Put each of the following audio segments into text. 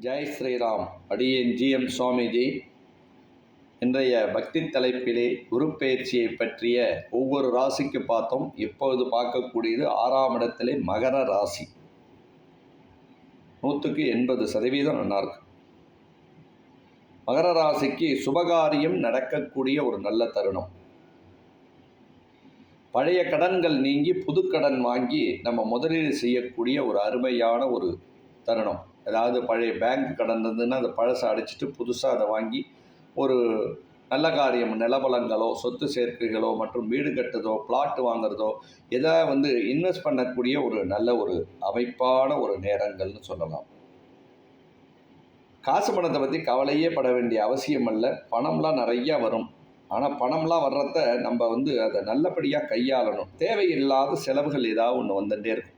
ஜெய் ஸ்ரீராம். அடியேன் ஜிஎம் சுவாமிஜி. இன்றைய பக்தி தலைப்பிலே குரு பயிற்சியை பற்றிய ஒவ்வொரு ராசிக்கு பார்த்தோம். இப்பொழுது பார்க்கக்கூடியது? ஆறாம் இடத்திலே மகர ராசி. நூற்றுக்கு எண்பது சதவீதம் நல்லா இருக்கு. மகர ராசிக்கு சுபகாரியம் நடக்கக்கூடிய ஒரு நல்ல தருணம். பழைய கடன்கள் நீங்கி புது கடன் வாங்கி நம்ம முதலீடு செய்யக்கூடிய ஒரு அருமையான ஒரு தருணம். ஏதாவது பழைய பேங்க் கடன் இருந்ததுன்னா அதை பழசை அடிச்சிட்டு புதுசாக அதை வாங்கி ஒரு நல்ல காரியம் நிலபலங்களோ சொத்து சேர்க்கைகளோ மற்றும் வீடு கட்டுறதோ பிளாட் வாங்குறதோ எதை வந்து இன்வெஸ்ட் பண்ணக்கூடிய ஒரு நல்ல ஒரு அமைப்பான ஒரு நேரங்கள்னு சொல்லலாம். காசு பணத்தை பற்றி கவலையே பட வேண்டிய அவசியம் அல்ல. பணம்லாம் நிறையா வரும். ஆனால் பணம்லாம் வர்றத நம்ம வந்து அதை நல்லபடியாக கையாளணும். தேவையில்லாத செலவுகள் ஏதாவது ஒன்று வந்துட்டே இருக்கும்.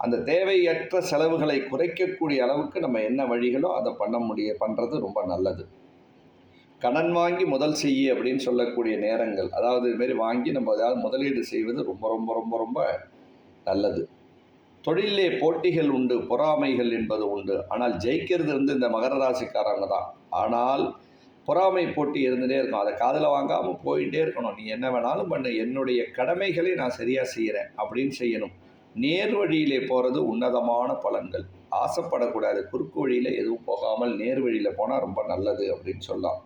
அந்த தேவையற்ற செலவுகளை குறைக்கக்கூடிய அளவுக்கு நம்ம என்ன வழிகளோ அதை பண்ண முடிய பண்ணுறது ரொம்ப நல்லது. கடன் வாங்கி முதல் செய்ய அப்படின்னு சொல்லக்கூடிய நேரங்கள் அதாவது இதுமாரி வாங்கி நம்ம அதாவது முதலீடு செய்வது ரொம்ப ரொம்ப ரொம்ப ரொம்ப நல்லது. தொழிலே போட்டிகள் உண்டு பொறாமைகள் என்பது உண்டு. ஆனால் ஜெயிக்கிறது வந்து இந்த மகர ராசிக்காரங்க தான். ஆனால் பொறாமை போட்டி இருந்துகிட்டே இருக்கும். அதை காதில் வாங்காமல் போயிட்டே இருக்கணும். நீ என்ன வேணாலும் பண்ணு. என்னுடைய கடமைகளை நான் சரியாக செய்கிறேன் அப்படின்னு செய்யணும். நேர் வழியிலே போகிறது உன்னதமான பலன்கள். ஆசைப்படக்கூடாது. குறுக்கு வழியில் எதுவும் போகாமல் நேர் வழியில் போனால் ரொம்ப நல்லது அப்படின்னு சொல்லலாம்.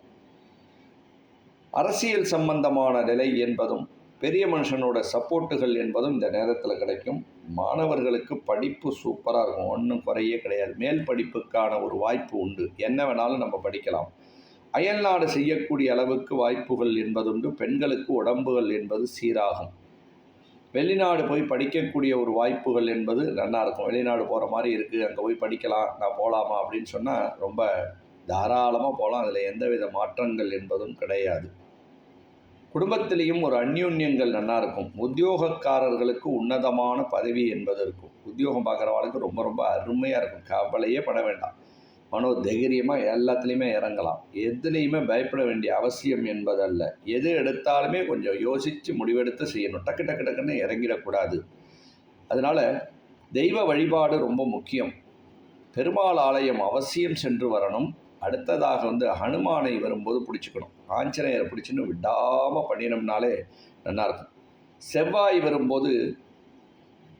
அரசியல் சம்பந்தமான நிலை என்பதும் பெரிய மனுஷனோட சப்போர்ட்டுகள் என்பதும் இந்த நேரத்தில் கிடைக்கும். மாணவர்களுக்கு படிப்பு சூப்பராக இருக்கும். ஒன்றும் குறையே கிடையாது. மேல் படிப்புக்கான ஒரு வாய்ப்பு உண்டு. என்ன வேணாலும் நம்ம படிக்கலாம். அயல்நாடு செய்யக்கூடிய அளவுக்கு வாய்ப்புகள் என்பதுண்டு. பெண்களுக்கு உடம்புகள் என்பது சீராகும். வெளிநாடு போய் படிக்கக்கூடிய ஒரு வாய்ப்புகள் என்பது நல்லா இருக்கும். வெளிநாடு போகிற மாதிரி இருக்குது அங்கே போய் படிக்கலாம். நான் போகலாமா அப்படின்னு சொன்னால் ரொம்ப தாராளமாக போகலாம் அதில் எந்தவித மாற்றங்கள் என்பதும் கிடையாது. குடும்பத்திலையும் ஒரு அந்யூன்யங்கள் நல்லா இருக்கும். உத்தியோகக்காரர்களுக்கு உன்னதமான பதவி என்பது இருக்கும். உத்தியோகம் பார்க்குறவாளுக்கு ரொம்ப ரொம்ப அருமையாக இருக்கும். கவலையே பட வேண்டாம். மனோ தைரியமாக எல்லாத்துலேயுமே இறங்கலாம். எதுலேயுமே பயப்பட வேண்டிய அவசியம் என்பதல்ல. எது எடுத்தாலுமே கொஞ்சம் யோசித்து முடிவெடுத்து செய்யணும். டக்கு டக்கு டக்குன்னு இறங்கிடக்கூடாது. அதனால் தெய்வ வழிபாடு ரொம்ப முக்கியம். பெருமாள் ஆலயம் அவசியம் சென்று வரணும். அடுத்ததாக வந்து ஹனுமானை வரும்போது பிடிச்சிக்கணும். ஆஞ்சநேயரை பிடிச்சின்னு விடாமல் பண்ணினோம்னாலே நல்லாயிருக்கும் செவ்வாய் வரும்போது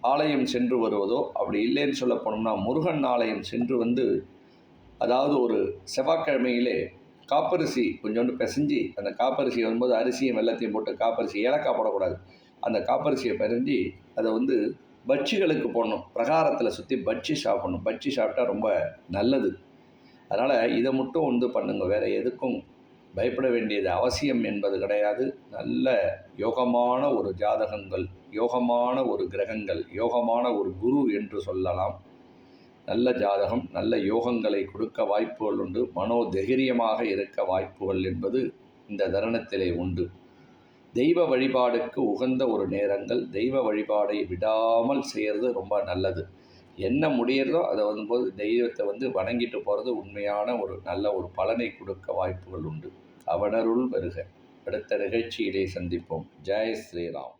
ஆலயம் சென்று வருவதோ அப்படி இல்லைன்னு சொல்ல போனோம்னா முருகன் ஆலயம் சென்று வந்து அதாவது ஒரு செவ்வாய்க்கிழமையிலே காப்பரிசி கொஞ்சோண்டு பிசைஞ்சு அந்த காப்பரிசி வரும்போது அரிசியும் வெள்ளத்தையும் போட்டு காப்பரிசி ஏலக்காய் போடக்கூடாது. அந்த காப்பரிசியை பிரிஞ்சு அதை வந்து பட்சிகளுக்கு போடணும். பிரகாரத்தில் சுற்றி பட்சி சாப்பிடணும். பட்சி சாப்பிட்டா ரொம்ப நல்லது. அதனால் இதை மட்டும் வந்து பண்ணுங்கள் வேறு எதுக்கும் பயப்பட வேண்டியது அவசியம் என்பது கிடையாது. நல்ல யோகமான ஒரு ஜாதகங்கள் யோகமான ஒரு கிரகங்கள் யோகமான ஒரு குரு என்று சொல்லலாம். நல்ல ஜாதகம் நல்ல யோகங்களை கொடுக்க வாய்ப்புகள் உண்டு. மனோதைரியமாக இருக்க வாய்ப்புகள் என்பது இந்த தருணத்திலே உண்டு. தெய்வ வழிபாடுக்கு உகந்த ஒரு நேரங்கள். தெய்வ வழிபாடை விடாமல் செய்கிறது ரொம்ப நல்லது. என்ன முடியிறதோ அதை வரும்போது தெய்வத்தை வந்து வணங்கிட்டு போகிறது உண்மையான ஒரு நல்ல ஒரு பலனை கொடுக்க வாய்ப்புகள் உண்டு. அவனருள் வருக. அடுத்த நிகழ்ச்சியிலே சந்திப்போம். ஜெய் ஸ்ரீராம்.